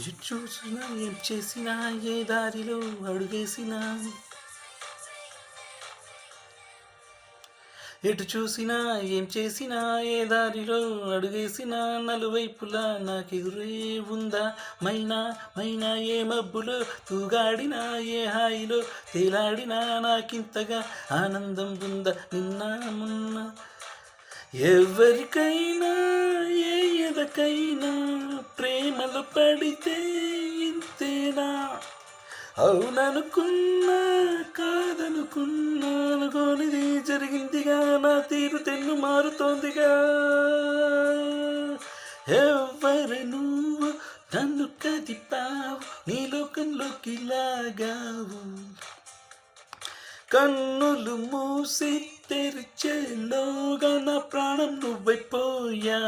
ఎటు చూసినా ఏం చేసినా ఏ దారిలో అడుగేసినా. ఎటు చూసినా ఏం చేసినా ఏ దారిలో అడుగేసినా. నలువైపులా నాకెదురే ఉందా? మైనా మైనా ఏ మబ్బులో తూగాడినా ఏ హాయిలో తేలాడినా. నాకింతగా ఆనందం ఉందా? నిన్న మొన్న. ఎవరికైనా ఏ ఎదకైనా పడితే ఇంతేనా? అవుననుకున్నా కాదనుకున్నా అనుకోనిది జరిగిందిగా నా తీరు తెన్ను మారుతోందిగా. ఎవరు నువ్వు? నన్ను కదిపావు నీ లోకంలోకి లాగావు. కన్నులు మూసి తెరిచేలోగా నా ప్రాణం నువ్వైపోయా